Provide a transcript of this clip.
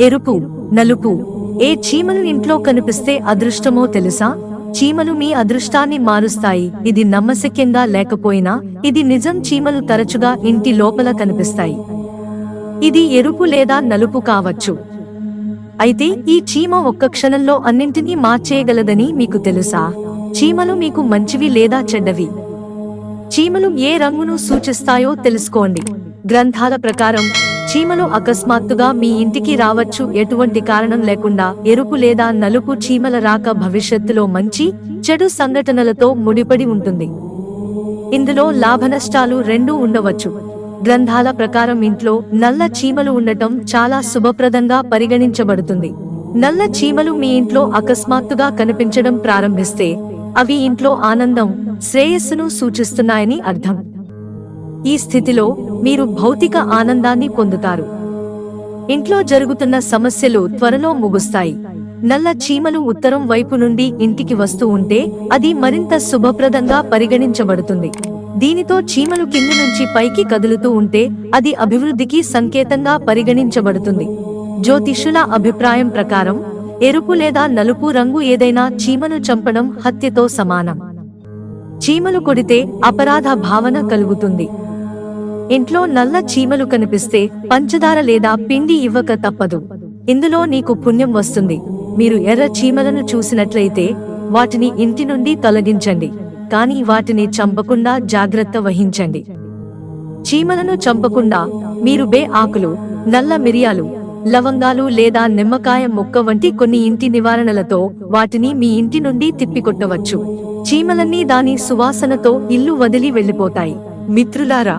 ఎరుపు నలుపు. ఏ చీమలు ఇంట్లో కనిపిస్తే అదృష్టమో తెలుసా? చీమలు మీ అదృష్టాన్ని మారుస్తాయి. ఇది నమ్మశక్యంగా లేకపోయినా ఇది నిజం చీమలు తరచుగా ఇంటి లోపల కనిపిస్తాయి. ఇది ఎరుపు లేదా నలుపు కావచ్చు. అయితే ఈ చీమ ఒక్క క్షణంలో అన్నింటినీ మార్చేయగలదని మీకు తెలుసా? చీమలు మీకు మంచివి లేదా చెడ్డవి? చీమలు ఏ రంగును సూచిస్తాయో తెలుసుకోండి. గ్రంథాల ప్రకారం చీమలు అకస్మాత్తుగా మీ ఇంటికి రావచ్చు. ఎటువంటి కారణం లేకుండా ఎరుపు లేదా నలుపు చీమల రాక భవిష్యత్తులో మంచి చెడు సంఘటనలతో ముడిపడి ఉంటుంది. ఇందులో లాభనష్టాలు రెండూ ఉండవచ్చు. గ్రంథాల ప్రకారం ఇంట్లో నల్ల చీమలు ఉండటం చాలా శుభప్రదంగా పరిగణించబడుతుంది. నల్ల చీమలు మీ ఇంట్లో అకస్మాత్తుగా కనిపించడం ప్రారంభిస్తే అవి ఇంట్లో ఆనందం శ్రేయస్సును సూచిస్తున్నాయని అర్థం. ఈ స్థితిలో మీరు భౌతిక ఆనందాన్ని పొందుతారు. ఇంట్లో జరుగుతున్న సమస్యలు త్వరలో ముగుస్తాయి. నల్ల చీమలు ఉత్తరం వైపు నుండి ఇంటికి వస్తూ ఉంటే అది మరింత శుభప్రదంగా పరిగణించబడుతుంది. దీనితో చీమలు కింది నుంచి పైకి కదులుతూ ఉంటే అది అభివృద్ధికి సంకేతంగా పరిగణించబడుతుంది. జ్యోతిషుల అభిప్రాయం ప్రకారం ఎరుపు లేదా నలుపు రంగు ఏదైనా చీమను చంపడం హత్యతో సమానం. చీమలు కొడితే అపరాధ భావన కలుగుతుంది. ఇంట్లో నల్ల చీమలు కనిపిస్తే పంచదార లేదా పిండి ఇవ్వక తప్పదు. ఇందులో నీకు పుణ్యం వస్తుంది. మీరు ఎర్ర చీమలను చూసినట్లయితే వాటిని ఇంటి నుండి తొలగించండి. కానీ వాటిని చంపకుండా జాగ్రత్త వహించండి. చీమలను చంపకుండా మీరు బే ఆకులు నల్ల మిరియాలు లవంగాలు లేదా నిమ్మకాయ మొక్క వంటి కొన్ని ఇంటి నివారణలతో వాటిని మీ ఇంటి నుండి తిప్పికొట్టవచ్చు. చీమలన్నీ దాని సువాసనతో ఇల్లు వదిలి వెళ్ళిపోతాయి. మిత్రులారా